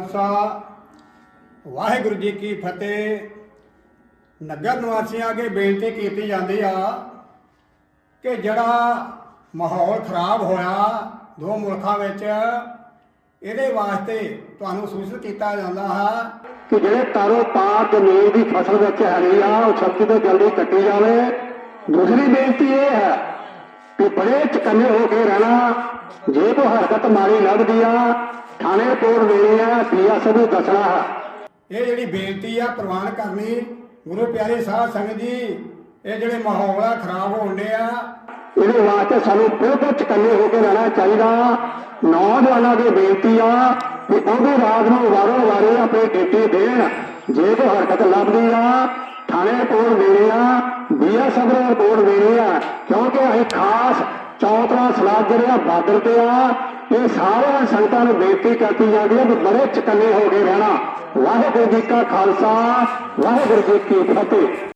ਖਾਲਸਾ। ਵਾਹਿਗੁਰੂ ਜੀ ਕੀ ਫਤਿਹ। ਨਗਰ ਨਿਵਾਸੀਆਂ ਅੱਗੇ ਬੇਨਤੀ ਕੀਤੀ ਜਾਂਦੀ ਆ ਕਿ ਜਿਹੜਾ ਮਾਹੌਲ ਖਰਾਬ ਹੋਇਆ ਦੋ ਮੁਲਕਾਂ ਵਿੱਚ, ਇਹਦੇ ਵਾਸਤੇ ਤੁਹਾਨੂੰ ਸੂਚਿਤ ਕੀਤਾ ਜਾਂਦਾ ਹੈ ਕਿ ਜਿਹੜੇ ਤਾਰੋ ਪਾਰ ਜ਼ਮੀਨ ਦੀ ਫਸਲ ਵਿੱਚ ਹੈਗੀ ਆ, ਉਹ ਛੱਤੀ ਤੋਂ ਜਲਦੀ ਕੱਟੀ ਜਾਵੇ। ਦੂਸਰੀ ਬੇਨਤੀ ਇਹ ਹੈ ਕਿ ਬੜੇ ਚਕੰਨੇ ਹੋ ਕੇ ਰਹਿਣਾ। ਜੇ ਕੋਈ ਹਰਕਤ ਮਾਰੀ ਲੱਗਦੀ ਆ ਥਾਣੇ ਰਿਪੋਰਟ ਦੇਣੀ ਆ ਪੀਐਸਓ ਨੂੰ ਦੱਸਣਾ ਹੈ। ਇਹ ਜਿਹੜੀ ਬੇਨਤੀ ਆ ਪ੍ਰਵਾਨ ਕਰਨੀ ਗੁਰੂ ਪਿਆਰੇ ਸਾਧ ਸੰਗਤ ਜੀ ਇਹ ਜਿਹੜੇ ਮਾਹੌਲ ਆ ਖਰਾਬ ਹੋਣ ਡਿਆ ਇਹਦੇ ਵਾਸਤੇ ਸਾਨੂੰ ਬਿਲਕੁਲ ਚਕੰਨੇ ਹੋ ਕੇ ਰਹਿਣਾ ਚਾਹੀਦਾ। ਨੌਜਵਾਨਾਂ ਦੀ ਬੇਨਤੀ ਆ ਕਿ ਉਹ ਵੀ ਰਾਤ ਨੂੰ ਵਾਰੋ ਵਾਰੀ ਆਪਣੀ ਡਿਊਟੀ ਦੇਣ ਜੇ ਕੋਈ ਹਰਕਤ ਲੱਭਦੀ ਆ। ਥਾਣੇ ਰਿਪੋਰਟ ਦੇਣੀ ਆ ਬੀਐਸਐਫ ਨੂੰ ਰਿਪੋਰਟ ਦੇਣੀ ਆ ਕਿਉਂਕਿ ਅਸੀਂ ਖਾਸ ਚੌਥਾ ਸਲਾਹ ਜਿਹੜੇ ਆ ਬਾਰਡਰ ਤੇ ਆ। ਇਹ ਸਾਰਿਆਂ ਸੰਗਤਾਂ ਨੂੰ ਬੇਨਤੀ ਕਰਤੀ ਜਾਂਦੀ ਹੈ ਕਿ ਬੜੇ ਚਕੰਨੇ ਹੋ ਕੇ ਰਹਿਣਾ। ਵਾਹਿਗੁਰੂ ਜੀ ਕਾ ਖਾਲਸਾ, ਵਾਹਿਗੁਰੂ ਜੀ ਕੀ ਫਤਿਹ।